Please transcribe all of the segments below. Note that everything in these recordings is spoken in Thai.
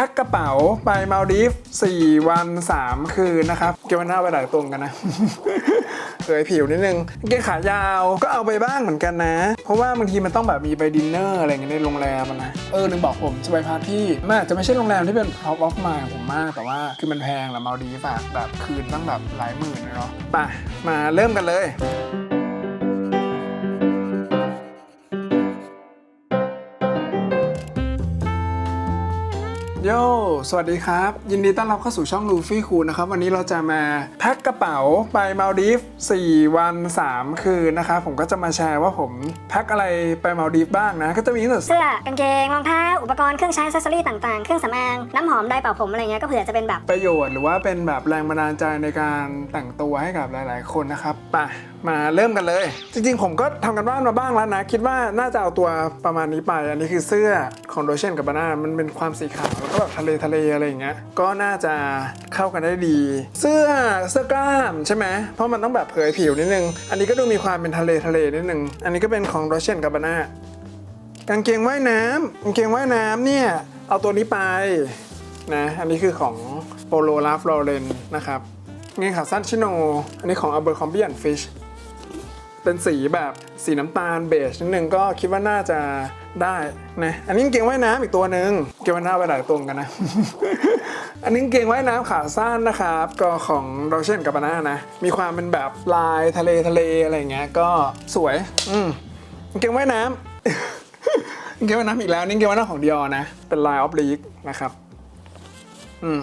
พ็คกระเป๋าไปมาลดีฟ4 วัน 3 คืนนะครับ เก็บไว้หน้าไปหลายตรงกันนะเผยผิวนิดนึงกางเกงขายาวก็เอาไปบ้างเหมือนกันนะ เพราะว่าบางทีมันต้องแบบมีไปดินเนอร์อะไรเงี้ยในโรงแรมนะ เออลืมบอกผมจะไปพาร์ตี้มันอาจจะไม่ใช่โรงแรมที่เป็น top of mind ของผมมาก แต่ว่าคือมันแพงแหละมาลดีฟอะแบบคืนตั้งแบบหลายหมื่นเลยเนาะไปมาเริ่มกันเลย โย สวัสดีครับ ยินดีต้อนรับเข้าสู่ช่องลูฟี่คูนะครับ วันนี้เราจะมาแพ็คกระเป๋าไปมาลดีฟ4 วัน 3 คืนนะครับ ผมก็จะมาแชร์ว่าผมแพ็คอะไรไปมาลดีฟบ้างนะ ก็จะมีตั้งแต่เสื้อกางเกงรองเท้า อุปกรณ์เครื่องใช้ซอรี่ต่างๆ เครื่องสำอาง น้ำหอมไดร์เป่าผมอะไรเงี้ย ก็เผื่อจะเป็นแบบประโยชน์หรือว่าเป็นแบบแรงบันดาลใจในการแต่งตัวให้กับหลาย ๆ คนนะครับไปมาเริ่มกันเลย จริงๆ ผมก็ทำกันบ้านมาบ้างแล้วนะ คิดว่าน่าจะเอาตัวประมาณนี้ไป อันนี้คือเสื้อของโดเชนกับบานามันเป็นความสีขาวแล้วก็แบบทะเลทะเลอะไรอย่างเงี้ยก็น่าจะเข้ากันได้ดี เสื้อเสื้อกล้ามใช่ไหมเพราะมันต้องแบบเผยผิวนิดนึง อันนี้ก็ดูมีความเป็นทะเลทะเลนิดนึง อันนี้ก็เป็นของโดเชนกับบานากางเกงว่ายน้ำกางเกงว่ายน้ำเนี่ยเอาตัวนี้ไปนะอันนี้คือของโปโลลาฟลอเรนนะครับกางเกงขาสั้นชิโน อันนี้ของ Abercrombie and Fish เป็นสีแบบสีน้ำตาลเบจนิดนึงก็คิดว่าน่าจะได้นะอันนี้เกงว่ายน้ำอีกตัวหนึ่งเกงว่ายน้ำไปหลายตัวกันนะ อันนี้เกงว่ายน้ำขาสั้นนะครับ ก็ของโรเชนกับบานานะ มีความเป็นแบบลายทะเลทะเลอะไรเงี้ยก็สวย อืมเกงว่ายน้ำกาเกงว่ายน้ำอีกแล้วนี่เกงว่ายน้ำของดิออนะ เป็นลายออฟลีกนะครับ อืม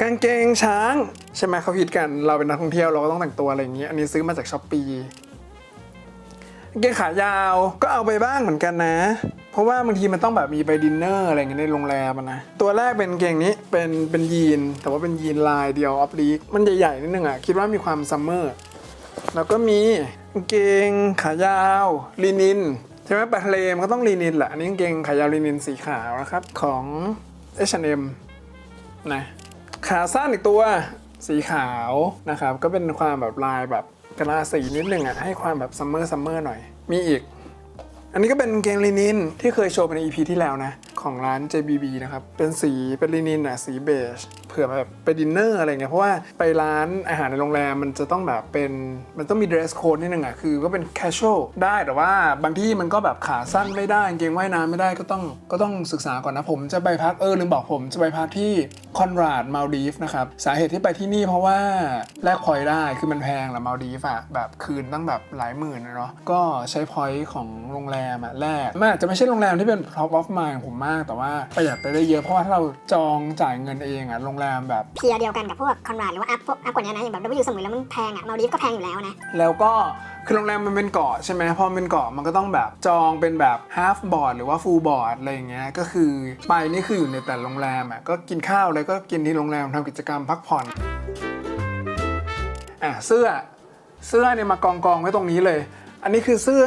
กางเกงช้าง ใช่ไหมเขาฮิตกันเราเป็นนักท่องเที่ยวเราก็ต้องแต่งตัวอะไรอย่างนี้ อันนี้ซื้อมาจากช้อปปี กางเกงขายาวก็เอาไปบ้างเหมือนกันนะ เพราะว่าบางทีมันต้องแบบมีไปดินเนอร์อะไรอย่างเงี้ยในโรงแรมนะ ตัวแรกเป็นเกงนี้เป็นเป็นยีน แต่ว่าเป็นยีนลายเดียวออฟลีกมันใหญ่ๆนิดนึงอะคิดว่ามีความซัมเมอร์แล้วก็มีกางเกงขายาวลีนินใช่ไหมไปทะเลมันก็ต้องลีนินแหละอันนี้กางเกงขายาวลีนินสีขาวนะครับของ H&M นะขาสั้นอีกตัวสีขาวนะครับ ก็เป็นความแบบลายแบบ กระลาสีนิดหนึ่งอะให้ความแบบซัมเมอร์ซัมเมอร์หน่อย มีอีก อันนี้ก็เป็นเกงลินินที่เคยโชว์ไปใน EP ที่แล้วนะ ของร้าน JBB นะครับ เป็นสีเป็นลินินอะสีเบจ เผื่อแบบไปดินเนอร์อะไรเงี้ยเพราะว่าไปร้านอาหารในโรงแรมมันจะต้องแบบเป็นมันต้องมี dress code นิดนึงอะคือก็เป็น casual ได้แต่ว่าบางที่มันก็แบบขาสั้นไม่ได้กางเกงว่ายน้ำไม่ได้ก็ต้องก็ต้องศึกษาก่อนนะผมจะไปพักเออลืมบอกผมจะไปพักที่คอนราดมาลดีฟนะครับสาเหตุที่ไปที่นี่เพราะว่าแลกพอยได้คือมันแพงแหละมาลดีฟอะแบบคืนตั้งแบบหลายหมื่นเนาะก็ใช้พอยของโรงแรมอะแลกมันอาจจะไม่ใช่โรงแรมที่เป็น top of mind ของผมมาก แต่ว่าประหยัดไปได้เยอะเพราะว่าถ้าเราจองจ่ายเงินเองอะโรงแรมแบบ เทียร์เดียวกันกับพวกคอนราดหรือว่าอัพพวกอัพกว่านี้นะอย่างแบบ W สมุยแล้วมันแพงอะมาลดีฟก็แพงอยู่แล้วนะ แล้วก็คือโรงแรมมันเป็นเกาะใช่ไหมพอมันเป็นเกาะมันก็ต้องแบบจองเป็นแบบ half board หรือว่า full board อะไรอย่างเงี้ยก็คือไปนี่คืออยู่ในแต่โรงแรมอะก็กินข้าวแล้วก็กินที่โรงแรมทำกิจกรรมพักผ่อนอะเสื้อเสื้อเนี่ยมากองกองๆไว้ตรงนี้เลย อันนี้คือเสื้อ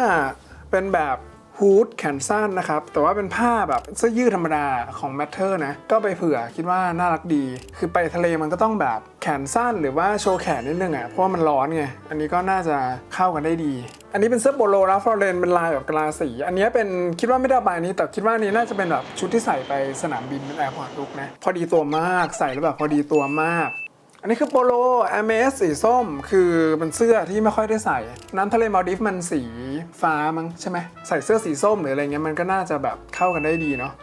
เป็นแบบ ฮูดแขนสั้นนะครับ แต่ว่าเป็นผ้าแบบเสื้อยืดธรรมดาของ Matter นะ ก็ไปเผื่อคิดว่าน่ารักดี คือไปทะเลมันก็ต้องแบบแขนสั้นหรือว่าโชว์แขนนิดนึงอะ เพราะว่ามันร้อนไง อันนี้ก็น่าจะเข้ากันได้ดี อันนี้เป็นเสื้อโปโลแล้วฟลอเรนเป็นลายแบบกะลาสี อันนี้เป็นคิดว่าไม่ได้เอาไปนี้ แต่คิดว่านนี้น่าจะเป็นแบบชุดที่ใส่ไปสนามบินเป็นแอร์พอร์ตลุกนะ พอดีตัวมากใส่แล้วแบบพอดีตัวมาก อันนี้คือโปโล MS สีส้ม คือเป็นเสื้อที่ไม่ค่อยได้ใส่ น้ำทะเลมาดิฟมันสีฟ้ามั้งใช่ไหมใส่เสื้อสีส้มหรืออะไรเงี้ยมันก็น่าจะแบบเข้ากันได้ดีเนาะ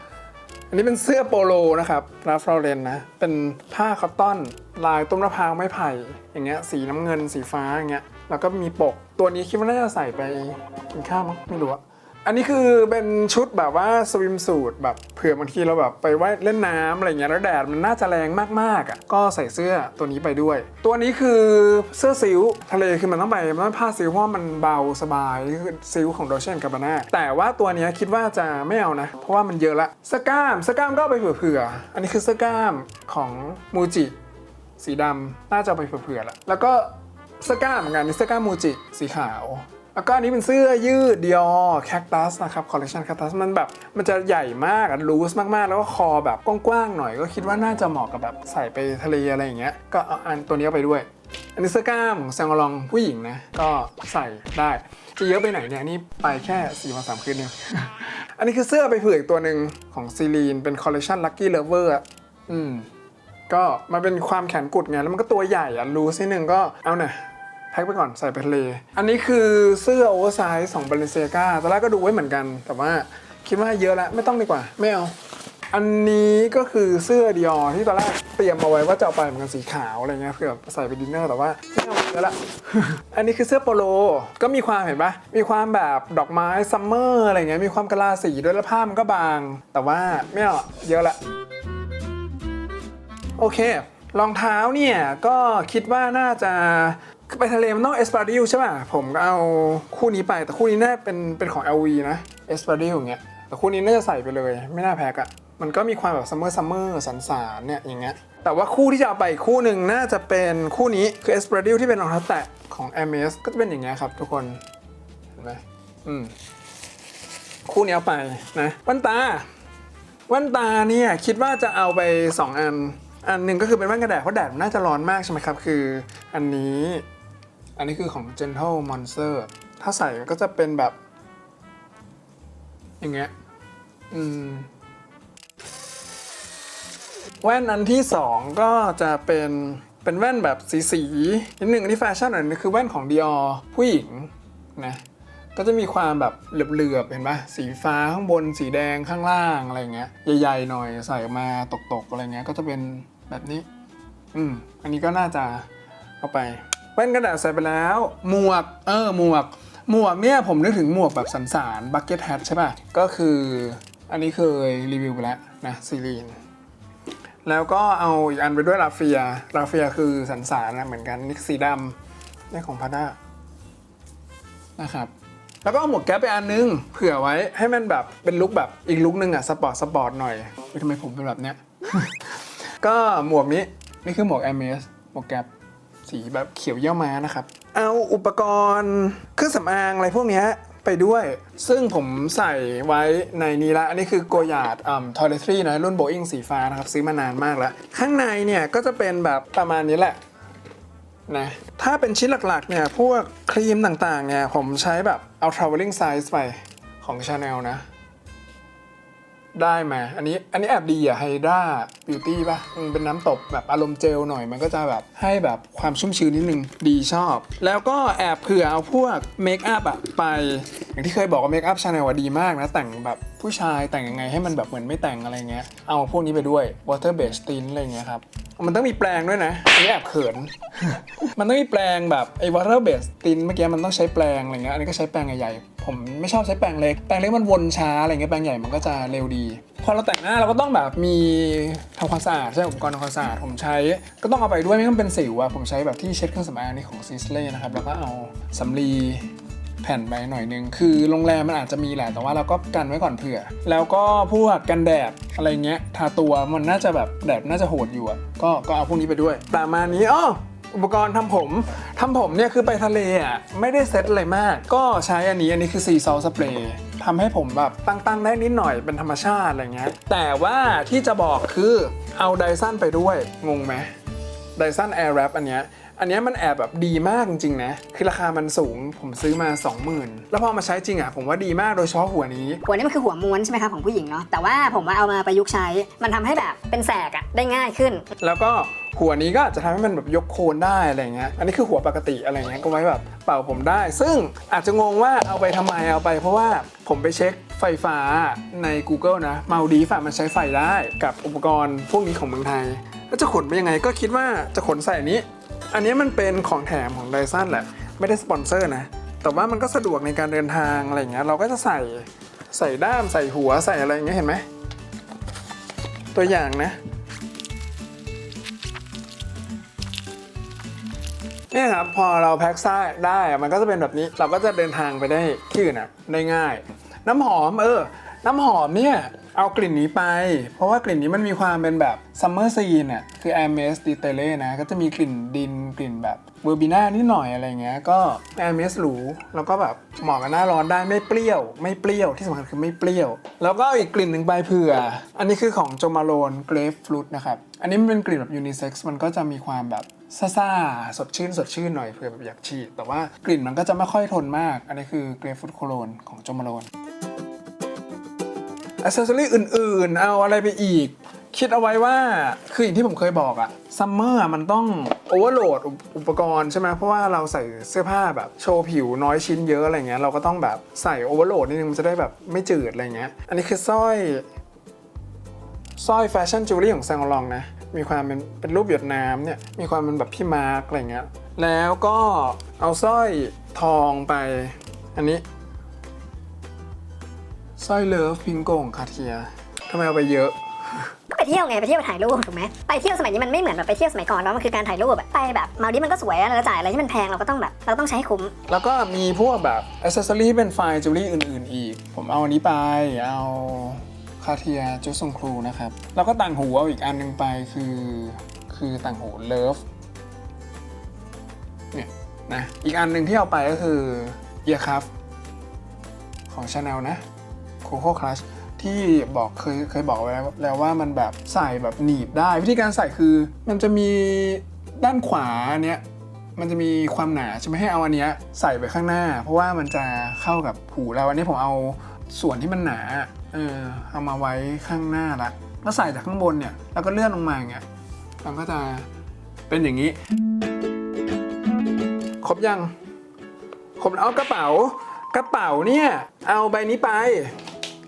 อันนี้เป็นเสื้อโปโลนะครับราฟลอเรนนะ เป็นผ้าคอตตอน ลายต้นมะพร้าวไม้ไผ่ อย่างเงี้ย สีน้ำเงิน สีฟ้าอย่างเงี้ย แล้วก็มีปก ตัวนี้คิดว่าน่าจะใส่ไปกินข้าวมั้งไม่รู้อะ อันนี้คือเป็นชุดแบบว่าสวิมสูทแบบเผื่อบางทีเราแบบไปว่ายเล่นน้ำอะไรเงี้ยแล้วแดดมันน่าจะแรงมากๆอะก็ใส่เสื้อตัวนี้ไปด้วย ตัวนี้คือเสื้อซิลทะเลคือมันต้องไปมันต้องผ้าซิลเพราะมันเบาสบายนี่คือซิลของโดเชนกับบาน่าแต่ว่าตัวนี้คิดว่าจะไม่เอานะ เพราะว่ามันเยอะละสก้ามสก้ามก็ไปเผื่อๆอันนี้คือสก้ามของมูจิสีดำน่าจะไปเผื่อๆละแล้วก็สก้ามเหมือนกันนี่สก้ามมูจิสีขาว แล้วก็อันนี้เป็นเสื้อยืดดิออแคคตัสนะครับคอลเลคชันแคคตัสมันแบบมันจะใหญ่มากอะลูสมากๆ แล้วก็คอแบบกว้างๆหน่อยก็คิดว่าน่าจะเหมาะกับแบบใส่ไปทะเลอะไรอย่างเงี้ยก็เอาอันตัวนี้ไปด้วย อันนี้เสื้อกล้ามของแซงอลองผู้หญิงนะก็ใส่ได้จะเยอะไปไหนเนี่ยนี่ไปแค่4ี่วันสามคืนเนี่ยอันนี้คือเสื้อไปเผื่ออีกตัวหนึ่งของซีลีนเป็นคอลเลคชันลัคกี้เลเวอร์อืมก็มันเป็นความแขนกุดไงแล้วมันก็ตัวใหญ่อะรูซิหนึ่งก็เอาหน่ะ แพ็คไปก่อนใส่ไปทะเล อันนี้คือเสื้อโอเวอร์ไซส์ของบาเลนเซียกาตอนแรกก็ดูไว้เหมือนกัน แต่ว่าคิดว่าเยอะแล้วไม่ต้องดีกว่า ไม่เอา อันนี้ก็คือเสื้อดิออที่ตอนแรกเตรียมมาไว้ว่าจะเอาไปเหมือนกันสีขาวอะไรเงี้ยเพื่อใส่ไปดินเนอร์แต่ว่าไม่เอาเยอะละ อันนี้คือเสื้อโปโลก็มีความเห็นปะมีความแบบดอกไม้ซัมเมอร์อะไรเงี้ยมีความกะลาสีด้วยแล้วผ้ามันก็บาง แต่ว่าไม่เอาเยอะละโอเครองเท้าเนี่ยก็คิดว่าน่าจะ ไปทะเลมันต้องเอสปาริลใช่ป่ะ ผมก็เอาคู่นี้ไป แต่คู่นี้น่าเป็นเป็นของ LV นะเอสปาริลอย่างเงี้ย แต่คู่นี้น่าจะใส่ไปเลย ไม่น่าแพ็กอะมันก็มีความแบบซัมเมอร์ซัมเมอร์สันสานเนี่ยอย่างเงี้ย แต่ว่าคู่ที่จะเอาไปคู่หนึ่งน่าจะเป็นคู่นี้คือเอสปาริลที่เป็นรองเท้าแตะของ a m s ก็จะเป็นอย่างเงี้ยครับทุกคน เห็นไหมอืมคู่นี้เอาไปนะแว่นตาแว่นตาเนี่ยคิดว่าจะเอาไป 2 อัน อันหนึ่งก็คือเป็นแว่นกันแดดเพราะแดดมันน่าจะร้อนมากใช่ไหมครับ คืออันนี้ อันนี้คือของ Gentle Monster ถ้าใส่ก็จะเป็นแบบ อย่างเงี้ย อืม แว่นอันที่ 2 ก็จะเป็นเป็นแว่นแบบสีสีนิดหนึ่งอันนี้แฟชั่นหน่อยนึงคือแว่นของ Dior ผู้หญิงนะก็จะมีความแบบเหลือบๆเห็นปะสีฟ้าข้างบนสีแดงข้างล่างอะไรเงี้ยใหญ่ๆหน่อยใส่ออกมาตกๆอะไรเงี้ยก็จะเป็นแบบนี้ อืมอันนี้ก็น่าจะเอาไป แว่นกระดาษใส่ไปแล้ว หมวก เออ หมวก หมวกเนี่ยผมนึกถึงหมวกแบบสันสานบักเก็ตแฮทใช่ป่ะ ก็คืออันนี้เคยรีวิวไปแล้วนะซีรีน แล้วก็เอาอีกอันไปด้วยลาเฟียลาเฟียคือสันสานนะเหมือนกันนี่สีดำนี่ของพาด้านะครับแล้วก็เอาหมวกแก๊ปไปอันนึง เผื่อไว้ให้มันแบบเป็นลุคแบบอีกลุคนึงอะสปอร์ตสปอร์ตหน่อยเฮ้ยทำไมผมเป็นแบบเนี้ย ก็หมวกนี้ นี่คือหมวก m อ s หมวกแก๊ป สีแบบเขียวเยี่ยวม้านะครับ เอาอุปกรณ์เครื่องสำอางอะไรพวกเนี้ยไปด้วย ซึ่งผมใส่ไว้ในนี้ละ อันนี้คือโกยาดอ่าทอยเลทรีนะรุ่นโบอิงสีฟ้านะครับ ซื้อมานานมากแล้ว ข้างในเนี่ยก็จะเป็นแบบประมาณนี้แหละนะถ้าเป็นชิ้นหลักๆเนี่ยพวกครีมต่างๆเนี่ยผมใช้แบบเอา traveling size ไปของ Chanel นะ ได้มา อันนี้อันนี้แอบดีอะไฮด้าบิวตี้ป่ะมันเป็นน้ำตบแบบอารมณ์เจลหน่อย มันก็จะแบบให้แบบความชุ่มชื้นนิดนึง ดีชอบ แล้วก็แอบเผื่อเอาพวกเมคอัพอะไป อย่างที่เคยบอกว่าเมคอัพชาแนลดีมากนะ แต่งแบบ ผู้ชายแต่งยังไงให้มันแบบเหมือนไม่แต่งอะไรเงี้ย เอาพวกนี้ไปด้วย water based tint อะไรเงี้ยครับ มันต้องมีแปรงด้วยนะอันนี้แอบเขิน มันต้องมีแปรงแบบไอ้ water based tint เมื่อกี้มันต้องใช้แปรงอะไรเงี้ย อันนี้ก็ใช้แปรงใหญ่ๆ ผมไม่ชอบใช้แปรงเล็ก แปรงเล็กมันวนช้าอะไรเงี้ย แปรงใหญ่มันก็จะเร็วดี พอเราแต่งหน้าเราก็ต้องแบบมีทำความสะอาดใช่อุปกรณ์ทำความสะอาดผมใช้ ก็ต้องเอาไปด้วยไม่งั้นมันเป็นสิวอะผมใช้แบบที่เช็ดเครื่องสำอางนี่ของซิสเล่นะครับ แล้วก็เอาสำลี แผ่นไปหน่อยนึง คือโรงแรมมันอาจจะมีแหละ แต่ว่าเราก็กันไว้ก่อนเผื่อ แล้วก็พวกกันแดดอะไรเงี้ย ทาตัวมันน่าจะแบบแดดน่าจะโหดอยู่อะ ก็ก็เอาพวกนี้ไปด้วย ประมาณนี้อ้ออุปกรณ์ทำผมทำผมเนี่ยคือไปทะเลอะไม่ได้เซ็ตอะไรมาก ก็ใช้อันนี้อันนี้คือซีซอลสเปรย์ทำให้ผมแบบตั้งๆได้นิดหน่อยเป็นธรรมชาติอะไรเงี้ยแต่ว่าที่จะบอกคือเอาไดซันไปด้วยงงไหมไดซัน Air Wrap อันเนี้ย อันเนี้ยมันแอบแบบดีมากจริงๆนะ คือราคามันสูงผมซื้อมา 20,000 แล้วพอมาใช้จริงอะผมว่าดีมากโดยเฉพาะหัวนี้ หัวนี้มันคือหัวม้วนใช่ไหมครับของผู้หญิงเนาะแต่ว่าผมมาเอามาประยุกต์ใช้ มันทำให้แบบเป็นแสกอะได้ง่ายขึ้น แล้วก็หัวนี้ก็อาจจะทำให้มันแบบยกโคนได้อะไรเงี้ย อันนี้คือหัวปกติอะไรเงี้ยก็ไว้แบบเป่าผมได้ ซึ่งอาจจะงงว่าเอาไปทำไมเอาไป เพราะว่าผมไปเช็คไฟฟ้าใน Google นะมาดีฝามันใช้ไฟได้กับอุปกรณ์พวกนี้ของเมืองไทย แล้วจะขนไปยังไงก็คิดว่าจะขนใส่อันนี้ อันนี้มันเป็นของแถมของไดซันแหละ ไม่ได้สปอนเซอร์นะ แต่ว่ามันก็สะดวกในการเดินทางอะไรเงี้ย เราก็จะใส่ใส่ด้ามใส่หัวใส่อะไรอย่างเงี้ยเห็นไหม ตัวอย่างนะเนี่ยครับพอเราแพ็คซ่าได้มันก็จะเป็นแบบนี้ เราก็จะเดินทางไปได้ที่อื่นอะได้ง่าย น้ำหอมเออ น้ำหอมเนี่ย เอากลิ่นนี้ไป เพราะว่ากลิ่นนี้มันมีความเป็นแบบซัมเมอร์ซีนอะคือ a m e s d i t e l e นะ ก็จะมีกลิ่นดินกลิ่นแบบเวอร์บิน่านิดหน่อยอะไรเงี้ย ก็ a m e s หรู แล้วก็แบบเหมาะกับหน้าร้อนได้ไม่เปรี้ยว ไม่เปรี้ยวที่สำคัญคือไม่เปรี้ยว แล้วก็อีกกลิ่นหนึ่งไปเผื่อ อันนี้คือของโจมาโลนเกรฟฟรุตนะครับ อันนี้มันเป็นกลิ่นแบบยูนิเซ็กซ์มันก็จะมีความแบบซ่าๆสดชื่นสดชื่นหน่อยเผื่อแบบอยากฉีด แต่ว่ากลิ่นมันก็จะไม่ค่อยทนมาก อันนี้คือเกรฟฟูดโคโลนของโจมาโลน อ c เซสซอรี่อื่นๆ เอาอะไรไปอีก คิดเอาไว้ว่าคืออย่างที่ผมเคยบอกอะซัมเมอร์มันต้องโอเวอร์โหลดอุปกรณ์ใช่ไหมเพราะว่าเราใส่เสื้อผ้าแบบโชว์ผิวน้อยชิ้นเยอะอะไรเงี้ยเราก็ต้องแบบใส่โอเวอร์โหลดนิดนึงมันจะได้แบบไม่จืดอะไรเงี้ยอันนี้คือสร้อยสร้อยแฟชั่นจิวเวลรี่ของแซงลองนะมีความเป็นเป็นรูปหยดน้ำเนี่ยมีความเป็นแบบพี่มาร์กอะไรเงี้ยแล้วก็เอาสร้อยทองไปอันนี้ ร้อยเลิฟพิงโกของคาเทียทำไมเอาไปเยอะก็ไปเที่ยวไงไปเที่ยวไปถ่ายรูปถูกไหมไปเที่ยวสมัยนี้มันไม่เหมือนแบบไปเที่ยวสมัยก่อนแล้วมันคือการถ่ายรูปแบบไปแบบมาดิฟมันก็สวยอะเราจ่ายอะไรที่มันแพงเราก็ต้องแบบเราต้องใช้ให้คุ้ม แล้วก็มีพวกแบบอ c เซสซอรี่เป็นไฟล์จิวเวลรี่อื่นๆ อีก ผมเอาอันนี้ไปเอาคาเทียจุซงครูนะครับ แล้วก็ต่างหูเอาอีกอันหนึงไปคือ คือต่างหูเลิฟเนี่ยนะอีกอันหนึ่งที่เอาไปก็คือเอียคัฟของ Chanel นะ Coco Clutch ที่บอกเคยเคยบอกไว้แล้วว่ามันแบบใส่แบบหนีบได้ วิธีการใส่คือมันจะมีด้านขวาเนี้ยมันจะมีความหนาใช่ไหมให้เอาอันเนี้ยใส่ไปข้างหน้า เพราะว่ามันจะเข้ากับหูเราอันนี้ผมเอาส่วนที่มันหนาเออเอามาไว้ข้างหน้าละแล้วใส่จากข้างบนเนี่ยแล้วก็เลื่อนลงมาอย่างเงี้ยมันก็จะเป็นอย่างนี้ ครบยังครบแล้วเอากระเป๋ากระเป๋าเนี่ยเอาใบนี้ไป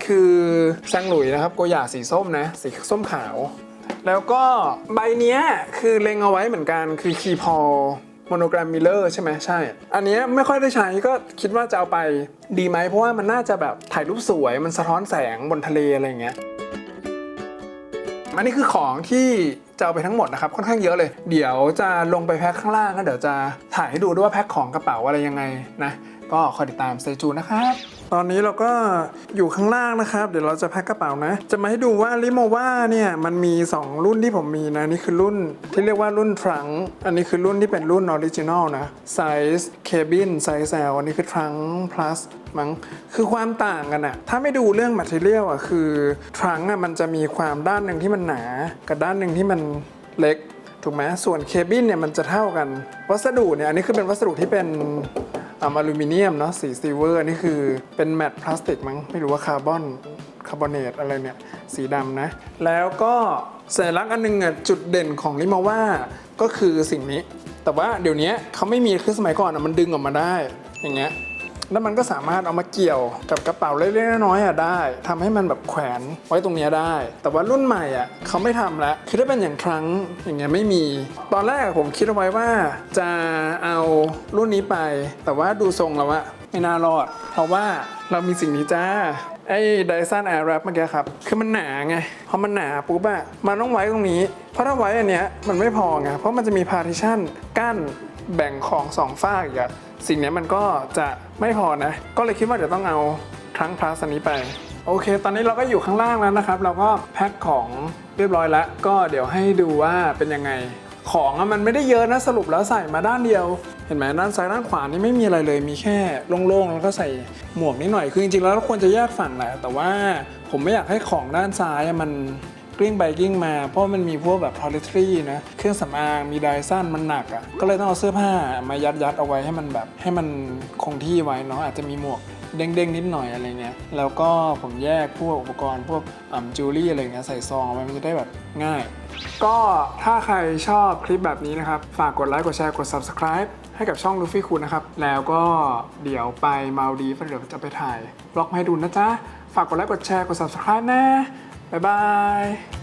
คือแซงหลุยนะครับโกหย่าสีส้มนะสีส้มขาว แล้วก็ใบเนี้ยคือเล็งเอาไว้เหมือนกันคือคีพอลโมโนแกรมมิเลอร์ใช่ไหมใช่ อันเนี้ยไม่ค่อยได้ใช้ก็คิดว่าจะเอาไปดีไหมเพราะว่ามันน่าจะแบบถ่ายรูปสวยมันสะท้อนแสงบนทะเลอะไรอย่างเงี้ยอันนี้คือของที่จะเอาไปทั้งหมดนะครับค่อนข้างเยอะเลย เดี๋ยวจะลงไปแพ็คข้างล่างแล้วเดี๋ยวจะถ่ายให้ดูด้วยว่าแพ็คของกระเป๋าอะไรยังไงนะ ก็คอยติดตามเตจูนะครับ ตอนนี้เราก็อยู่ข้างล่างนะครับ เดี๋ยวเราจะแพ็คกระเป๋านะ จะมาให้ดูว่าลิโมว่าเนี่ยมันมี 2 รุ่นที่ผมมีนะ นี่คือรุ่นที่เรียกว่ารุ่นทรัง อันนี้คือรุ่นที่เป็นรุ่นออริจินอลนะไซส์เคบินไซส์แซลอันนี้คือทรัง plus มั้งคือความต่างกันอะถ้าไม่ดูเรื่อง material อะคือทรังอะมันจะมีความด้านหนึ่งที่มันหนา กับด้านหนึ่งที่มันเล็กถูกไหมส่วนเคบินเนี่ยมันจะเท่ากัน วัสดุเนี่ยอันนี้คือเป็นวัสดุที่เป็น อะลูมิเนียมเนาะสีซิลเวอร์นี่คือเป็นแมตต์พลาสติกมั้งไม่รู้ว่าคาร์บอนคาร์บอเนตอะไรเนี่ย สีดำนะ แล้วก็สัญลักษณ์อันหนึงอะจุดเด่นของลิมาว่าก็คือสิ่งนี้ แต่ว่าเดี๋ยวนี้เขาไม่มีคือสมัยก่อนอะมันดึงออกมาได้อย่างเงี้ย แล้วมันก็สามารถเอามาเกี่ยวกับกระเป๋าเล็กๆน้อยๆอะได้ทำให้มันแบบแขวนไว้ตรงนี้ได้ แต่ว่ารุ่นใหม่อะเขาไม่ทำแล้วคือถ้าเป็นอย่างครั้งอย่างเงี้ยไม่มี ตอนแรกผมคิดเอาไว้ว่าจะเอารุ่นนี้ไป แต่ว่าดูทรงแล้วอะไม่น่ารอด เพราะว่าเรามีสิ่งนี้จ้าไอ้ Dyson Airwrap เมื่อกี้ครับ คือมันหนาไง พอมันหนาปุ๊บอะมันต้องไว้ตรงนี้ เพราะถ้าไว้อันเนี้ยมันไม่พอไง เพราะมันจะมี partition กั้น แบ่งของสองฝากอีกอะสิ่งนี้มันก็จะไม่พอนะ ก็เลยคิดว่าเดี๋ยวต้องเอาทั้งพลาสอันนี้ไป โอเค ตอนนี้เราก็อยู่ข้างล่างแล้วนะครับ เราก็แพ็คของเรียบร้อยแล้ว ก็เดี๋ยวให้ดูว่าเป็นยังไง ของมันไม่ได้เยอะนะ สรุปแล้วใส่มาด้านเดียว เห็นไหมด้านซ้ายด้านขวานี่ไม่มีอะไรเลย มีแค่โล่งๆ แล้วก็ใส่หมวกนิดหน่อย คือจริงๆแล้วเราควรจะแยกฝั่งแหละ แต่ว่าผมไม่อยากให้ของด้านซ้ายมัน กลิ้งไปกลิ้งมา เพราะมันมีพวกแบบทอ i ทรีนะ เครื่องสำอางมีไดสั้นมันหนักอะ่ะ ก็เลยต้องเอาเสื้อผ้ามายัดยัดๆเอาไว้ให้มันแบบให้มันคงที่ไว้เนาะอาจจะมีหมวกเด้งๆนิดหน่อยอะไรเงี้ย แล้วก็ผมแยกพวกอุปกรณ์พวกอ่าจูรี่อะไรเงี้ยใส่ซองเอาไว้มันจะได้แบบง่าย ก็ถ้าใครชอบคลิปแบบนี้นะครับ ฝากกดไลค์ กดแชร์ กด subscribe ให้กับช่องลูฟี่คุณนะครับ แล้วก็เดี๋ยวไปมาดีฟเดี๋ยวจะไปถ่ายบล็อกมาให้ดูนะจ๊ะ ฝากกดไลค์ กดแชร์ กด subscribe นะ บ๊ายบาย